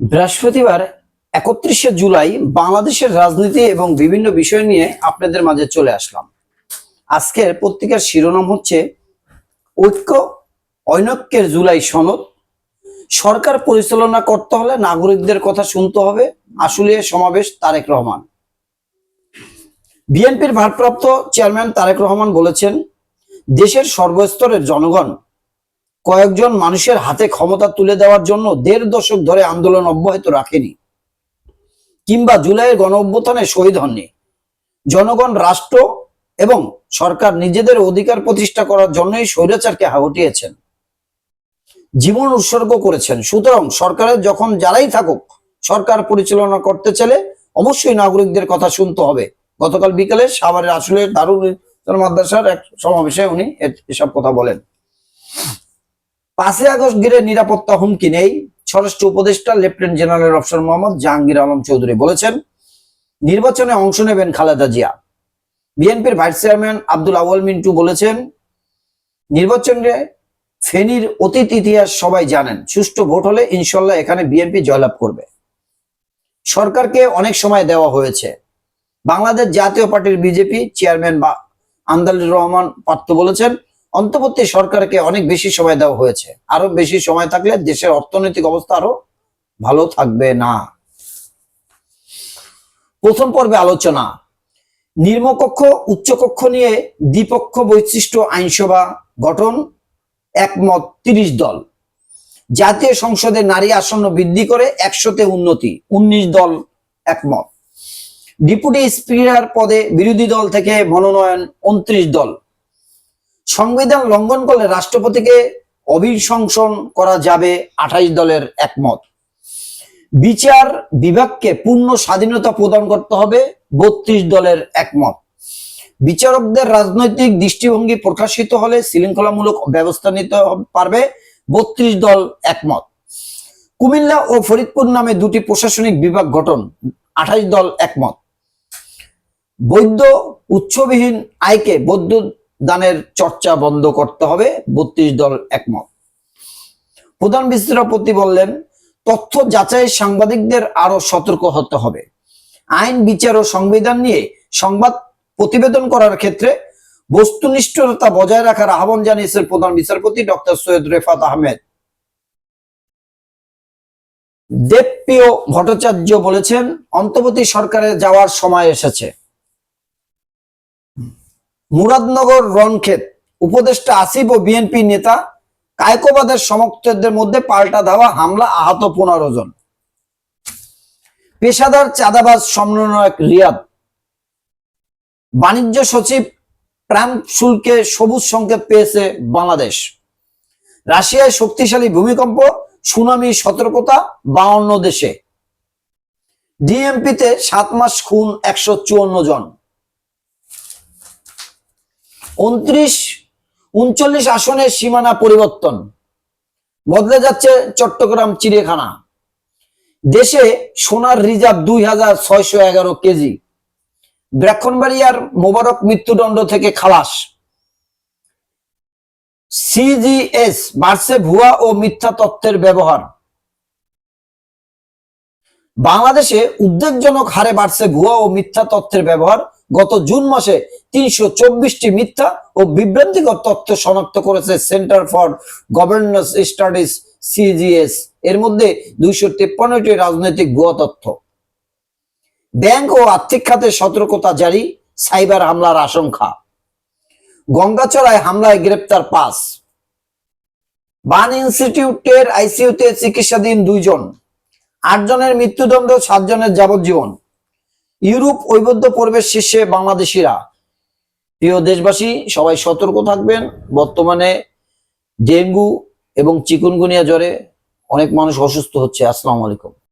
বৃহস্পতিবার একত্রিশে জুলাই বাংলাদেশের রাজনীতি এবং বিভিন্ন বিষয় নিয়ে আপনাদের মাঝে চলে আসলাম। আজকের পত্রিকার শিরোনাম হচ্ছে, ঐক্য ঐনক্যের জুলাই সনদ, সরকার পরিচালনা করতে হলে নাগরিকদের কথা শুনতে হবে, আসলে সমাবেশ তারেক রহমান। বিএনপির ভারপ্রাপ্ত চেয়ারম্যান তারেক রহমান বলেছেন, দেশের সর্বস্তরের জনগণ কয়েকজন মানুষের হাতে ক্ষমতা তুলে দেওয়ার জন্য দেড় দশক ধরে আন্দোলন অব্যাহত রাখেনি। কিংবা জুলাইয়ের গণ অভ্যুত্থানে শহীদ হননি। জনগণ, রাষ্ট্র এবং সরকার নিজেদের অধিকার প্রতিষ্ঠা করার জন্যই স্বৈরাচারকে হাওটিয়েছেন জীবন উৎসর্গ করেছেন। সুতরাং সরকারের যখন যারাই থাকুক, সরকার পরিচালনা করতে চাইলে অবশ্যই নাগরিকদের কথা শুনতে হবে। গতকাল বিকালে সাভারের আসলে দারুল মাদ্রাসার এক সমাবেশে উনি এসব কথা বলেন। পাঁচই আগস্ট ঘিরে নিরাপত্তা হুমকি নেই। স্বরাষ্ট্র উপদেষ্টা lieutenant general officer Mohammad Jahangir Alam Chowdhury বলেছেন, নির্বাচনে অংশ নেবেন খালেদা জিয়া। বিএনপির ভাইস চেয়ারম্যান আব্দুল আউয়াল মিন্টু বলেছেন, নির্বাচনে ফেনীর অতীত ইতিহাস সবাই জানেন, সুষ্ঠু ভোট হলে ইনশাল্লাহ এখানে বিএনপি জয়লাভ করবে। সরকারকে অনেক সময় দেওয়া হয়েছে। বাংলাদেশ জাতীয় পার্টির বিজেপি চেয়ারম্যান বা আন্দালুর রহমান পার্থ বলেছেন অন্তর্বর্তী সরকারকে অনেক বেশি সময় দেওয়া হয়েছে। আরও বেশি সময় থাকলে দেশের অর্থনৈতিক অবস্থা আরও ভালো থাকবে না। প্রথম পর্বে আলোচনা। নিম্নকক্ষ উচ্চকক্ষ নিয়ে দ্বিপক্ষ বৈশিষ্ট্য আইনসভা গঠন, একমত, তিরিশ দল। জাতীয় সংসদে নারী আসন্ন বৃদ্ধি করে একশোতে উন্নতি, উনিশ দল একমত। ডিপুটি স্পিকার পদে বিরোধী দল থেকে মনোনয়ন, উনত্রিশ দল। সংবিধান লঙ্ঘন করলে রাষ্ট্রপতিকে অভিশংসন করা যাবে আঠাইশ দলের একমত। বিচার বিভাগকে পূর্ণ স্বাধীনতা প্রদান করতে হবে বত্রিশ দলের একমত। বিচারকদের রাজনৈতিক দৃষ্টিভঙ্গি প্রকাশিত হলে শৃঙ্খলামূলক ব্যবস্থা নিতে পারবে বত্রিশ দল একমত। কুমিল্লা ও ফরিদপুর নামে দুটি প্রশাসনিক বিভাগ গঠন আঠাইশ দল একমত। বৈধ উচ্চবিহীন আয়কে বৌদ্ধ দানের চর্চা বন্ধ করতে হবে, বত্রিশ দল একমত। প্রধান বিচারপতি বললেন, তথ্য যাচাই সাংবাদিকদের আরও সতর্ক হতে হবে। আইন, বিচার ও সংবিধান নিয়ে সংবাদ প্রতিবেদন করার ক্ষেত্রে বস্তুনিষ্ঠতা বজায় রাখার আহ্বান জানিয়েছেন প্রধান বিচারপতি ডক্টর সৈয়দ রেফাত আহমেদ। দেবপ্রিয় ভট্টাচার্য বলেছেন, অন্তর্বর্তী সরকারে যাওয়ার সময় এসেছে। মুরাদনগর রনক্ষেত উপদেষ্টা আসিফ ও বিএনপি নেতা কায়কোবাদের সমর্থকদের মধ্যে পাল্টা ধাওয়া হামলা, আহত পনেরো জন। পেশাদার চাঁদাবাজ সমন্বয়ক রিয়াদ। বাণিজ্য সচিব প্রাণ শুল্কে সবুজ সংকেত পেয়েছে বাংলাদেশ। রাশিয়ায় শক্তিশালী ভূমিকম্প, সুনামি সতর্কতা বাউন্ন দেশে। ডিএমপিতে সাত মাস খুন, একশো চুয়ান্ন জন। উনত্রিশ, উনচল্লিশ আসনের সীমানা পরিবর্তন। বদলে যাচ্ছে চট্টগ্রাম চিড়িয়াখানা। দেশে সোনার রিজার্ভ দুই হাজার ছয়শো এগারো কেজি। ব্রাহ্মণবাড়িয়ার মোবারক মৃত্যুদণ্ড থেকে খালাস। সিজিএস বাড়ছে ভুয়া ও মিথ্যা তথ্যের ব্যবহার। বাংলাদেশে উদ্বেগজনক হারে বাড়ছে ভুয়া ও মিথ্যা তথ্যের ব্যবহার। গত জুন মাসে তিনশো চব্বিশটি মিথ্যা ও বিভ্রান্তিকর তথ্য শনাক্ত করেছে centre for governance studies, CGS. এর মধ্যে দুইশো তেপ্পান্নটি রাজনৈতিক তথ্য। ব্যাংক ও আর্থিক খাতে সতর্কতা জারি, সাইবার হামলার আশঙ্কা। গঙ্গাচড়ায় হামলায় গ্রেপ্তার পাঁচ। বান ইনস্টিটিউটের আইসিইউতে চিকিৎসাধীন দুইজন। আটজনের মৃত্যুদণ্ড, সাতজনের যাবজ্জীবন। ইউরোপ ঐবদ্ধ প্রবেশ শীর্ষে বাংলাদেশিরা। প্রিয় দেশবাসী, সবাই সতর্ক থাকবেন। বর্তমানে ডেঙ্গু এবং চিকুনগুনিয়া জ্বরে অনেক মানুষ অসুস্থ হচ্ছে। আসসালামু আলাইকুম।